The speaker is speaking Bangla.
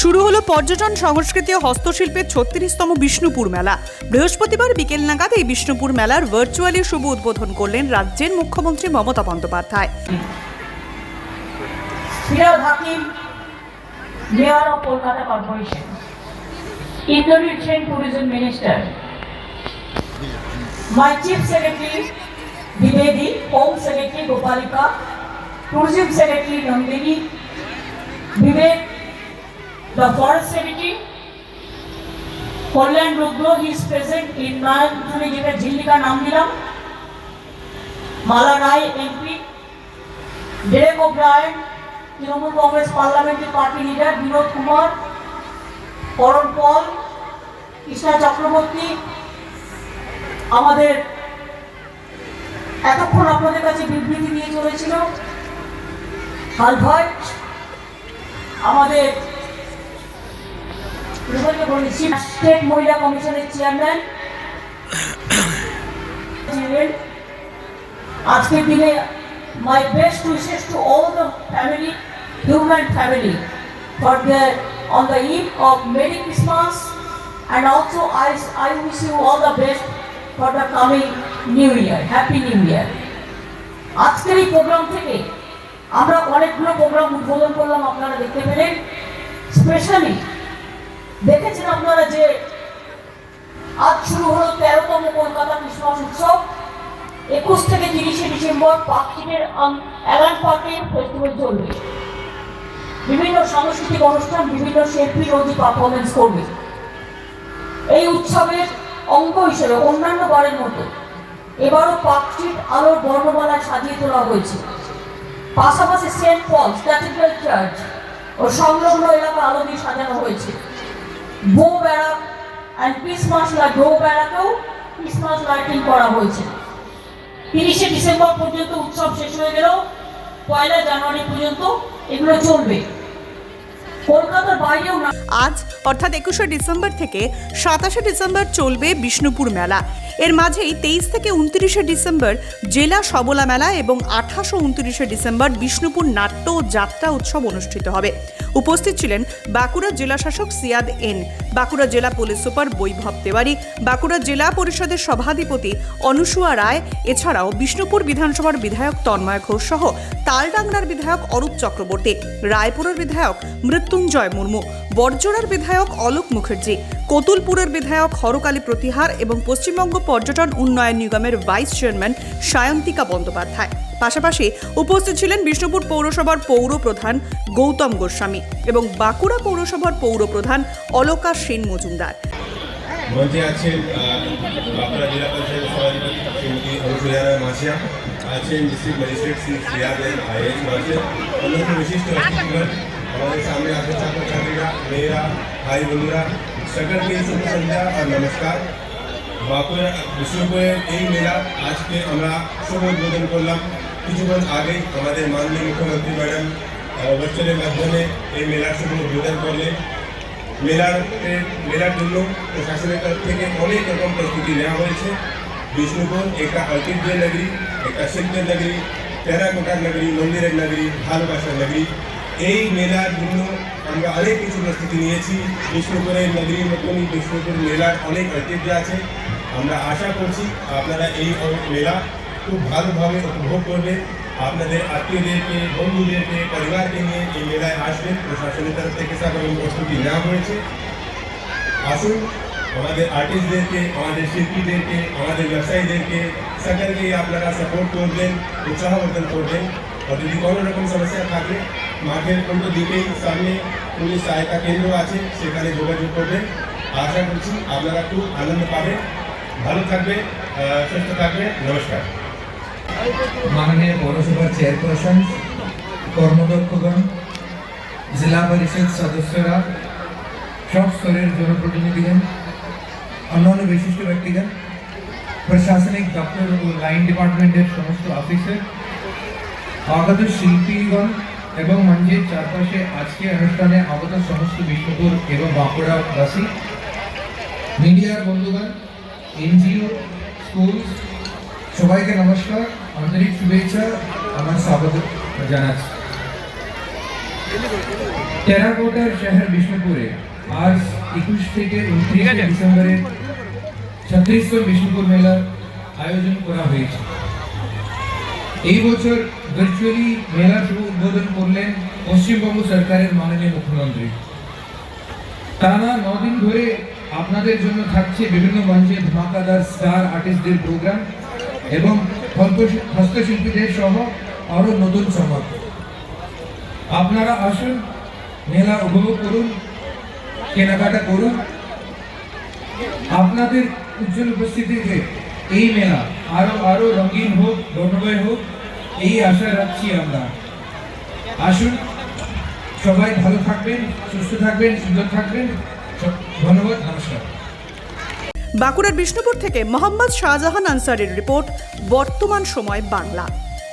শুরু হলো পর্যটন সংস্কৃতি ও হস্তশিল্পের ছত্রিশতম বিষ্ণুপুর মেলা। বৃহস্পতিবার বিকেল নাগাদ এই বিষ্ণুপুর মেলার ভার্চুয়ালি শুভ উদ্বোধন করলেন রাজ্যের মুখ্যমন্ত্রী Mamata Bandyopadhyay. Indonesian tourism minister my chief secretary Divedi, home secretary Gopalika, tourism secretary Nandini, Vivek, the forest secretary Kalyan Rudra he is present in নয়নজুড়ে যেটা ঝিল্লিকা নাম দিলাম Mala Roy MP Derek O'Brien Trinamool Congress parliamentary party leader Binod Kumar Karan Paul Krishna Chakraborty আমাদের এতক্ষণ আপনাদের কাছে বিবৃতি দিয়ে চলেছিল। হালভার্ট, আমাদের স্টেট মহিলা কমিশনের চেয়ারম্যান আজকের দিনে my best wishes to all the family human family for the on the eve of merry Christmas and also I I wish all the best for the coming new year happy new year আজকের প্রোগ্রাম থেকে আমরা অনেকগুলো প্রোগ্রাম উদ্বোধন করলাম, আপনারা দেখতে পেলেন। স্পেশালি দেখেছেন আপনারা যে আজ শুরু হলো তেরোতম কলকাতা ক্রিসমাস উৎসব। একুশ থেকে তিরিশে ডিসেম্বর পার্কস্ট্রিটের অ্যালান পার্কে ফেস্টিভ্যাল চলবে। বিভিন্ন সাংস্কৃতিক অনুষ্ঠান, বিভিন্ন শিল্পী নদী পারফরমেন্স করবে। এই উৎসবের অঙ্গ হিসেবে অন্যান্য বারের মতো এবারও পার্কস্ট্রিট আলোর বর্ণমালায় সাজিয়ে তোলা হয়েছে। পাশাপাশি সেন্ট পলস ক্যাথিড্রাল চার্চ ও সংলগ্ন এলাকা আলো দিয়ে সাজানো হয়েছে। বো ব্যারাক অ্যান্ড ক্রিসমাস লাইট বো ব্যারাকেও ক্রিসমাস লাইটিং করা হয়েছে। তিরিশে ডিসেম্বর পর্যন্ত উৎসব শেষ হয়ে গেলেও পয়লা জানুয়ারি পর্যন্ত এগুলো চলবে। আজ, অর্থাৎ একুশে ডিসেম্বর থেকে সাতাশে ডিসেম্বর চলবে বিষ্ণুপুর মেলা। এর মাঝেই তেইশ থেকে উনত্রিশে ডিসেম্বর জেলা সবলা মেলা এবং আঠাশ ও উনত্রিশে ডিসেম্বর বিষ্ণুপুর নাট্য ও যাত্রা উৎসব অনুষ্ঠিত হবে। উপস্থিত ছিলেন বাঁকুড়া জেলাশাসক সিয়াদ এন। বাঁকুড়া জেলা পুলিশ সুপার বৈভব তেওয়ারি, বাঁকুড়া জেলা পরিষদের সভাধিপতি অনুসুয়া রায়, এছাড়াও বিষ্ণুপুর বিধানসভার বিধায়ক তন্ময় ঘোষ সহ তালডাংরার বিধায়ক অরূপ চক্রবর্তী, রায়পুরের বিধায়ক মৃত্যুঞ্জয় মুর্মু বর্জরার বিধায়ক অলোক মুখার্জি, কতুলপুরের বিধায়ক হরকালী প্রতিহার এবং পশ্চিমবঙ্গ পর্যটন উন্নয়ন নিগমের ভাইস চেয়ারম্যান সায়ন্তিকা বন্দ্যোপাধ্যায়। পাশাপাশি উপস্থিত ছিলেন বিষ্ণুপুর পৌরসভার পৌর প্রধান গৌতম গোস্বামী এবং বাঁকুড়া পৌরসভার পৌর প্রধান অলকা সেন মজুমদার। আছেন ডিস্ট্রিক্ট ম্যাজিস্ট্রেট শ্রী আইএস বিশিষ্ট অতিথিগণ আমাদের সামনে আছে ছাত্রছাত্রীরা মেয়েরা ভাই বন্ধুরা সকলকে শুভ সন্ধ্যা আর নমস্কার বাঁকুড়া বিষ্ণুপুরের এই মেলা আজকে আমরা শুভ উদ্বোধন করলাম কিছুক্ষণ আগেই আমাদের মাননীয় মুখ্যমন্ত্রী ম্যাডাম ভার্চুয়ালের মাধ্যমে এই মেলার শুভ উদ্বোধন করলেন মেলার এ- মেলার জন্য প্রশাসনের তরফ থেকে অনেক রকম প্রস্তুতি নেওয়া হয়েছে বিষ্ণুপুর একটা ঐতিহ্যের নগরী একটা শিল্পের নগরী টেরাকোটার নগরী মন্দিরের নগরী ভালোবাসার নগরী এই মেলার জন্য আমরা অনেক কিছু প্রস্তুতি নিয়েছি। বিষ্ণুপুরের নগরীর মতনই বিষ্ণুপুর মেলার অনেক ঐতিহ্য আছে। আমরা আশা করছি আপনারা এই মেলা খুব ভালোভাবে উপভোগ করবেন। আপনাদের আত্মীয়দেরকে, বন্ধুদেরকে, পরিবারকে নিয়ে এই মেলায় আসবেন। প্রশাসনের তরফ থেকে সকল প্রস্তুতি নেওয়া হয়েছে। আসুন, আমাদের আর্টিস্টদেরকে, আমাদের শিল্পীদেরকে, আমাদের ব্যবসায়ীদেরকে সকলকে আপনারা সাপোর্ট করবেন, উৎসাহবর্ধন করবেন। আর যদি কোনো রকম সমস্যা থাকে মাঠের উল্টো দিকেই সামনে পুলিশ সহায়তা কেন্দ্র আছে, সেখানে যোগাযোগ করবেন। আশা করছি আপনারা খুব আনন্দ পাবেন। ভালো থাকবে সুস্থ থাকবে। নমস্কার। মাননীয় পৌরসভার চেয়ারপারসন, কর্মদক্ষগণ, জেলা পরিষদ সদস্যরা, সব স্তরের জনপ্রতিনিধিগণ, অন্যান্য বিশিষ্ট ব্যক্তিগণ, প্রশাসনিক দপ্তর ও লাইন ডিপার্টমেন্টের সমস্ত অফিসার আগত শিল্পীগণ এবং মঞ্চের চারপাশে আজকে অনুষ্ঠানে আগত সমস্ত বিষ্ণুপুর এবং বাঁকুড়াবাসী মিডিয়ার বন্ধুগণ এনজিও স্কুল সবাইকে নমস্কার আন্তরিক শুভেচ্ছা আমার স্বাগত জানাচ্ছি। টেরাকোটার শহর বিষ্ণুপুরে আজ একুশ থেকে উনত্রিশে ডিসেম্বরের ছত্রিশতম বিষ্ণুপুর মেলার আয়োজন করা হয়েছে। এই বছর ভার্চুয়ালি মেলার শুভ উদ্বোধন করলেন পশ্চিমবঙ্গ সরকারের মাননীয় মুখ্যমন্ত্রী। টানা নদিন ধরে আপনাদের জন্য থাকছে বিভিন্ন মঞ্চে ধামাকাদার স্টার আর্টিস্টদের প্রোগ্রাম এবং হস্তশিল্পীদের সহ আরও নতুন চমক আপনারা আসুন, মেলা উপভোগ করুন, কেনাকাটা করুন। আপনাদের উজ্জ্বল উপস্থিতিতে এই মেলা, আরও আরও রঙিন হোক বর্ণময় হোক, এই আশা রাখছি আমরা। আসুন, সবাই ভালো থাকবেন, সুস্থ থাকবেন, সুন্দর থাকবেন। ধন্যবাদ, নমস্কার। বাঁকুড়ার বিষ্ণুপুর থেকে মোহাম্মদ শাহজাহান আনসারের রিপোর্ট, বর্তমান সময় বাংলা।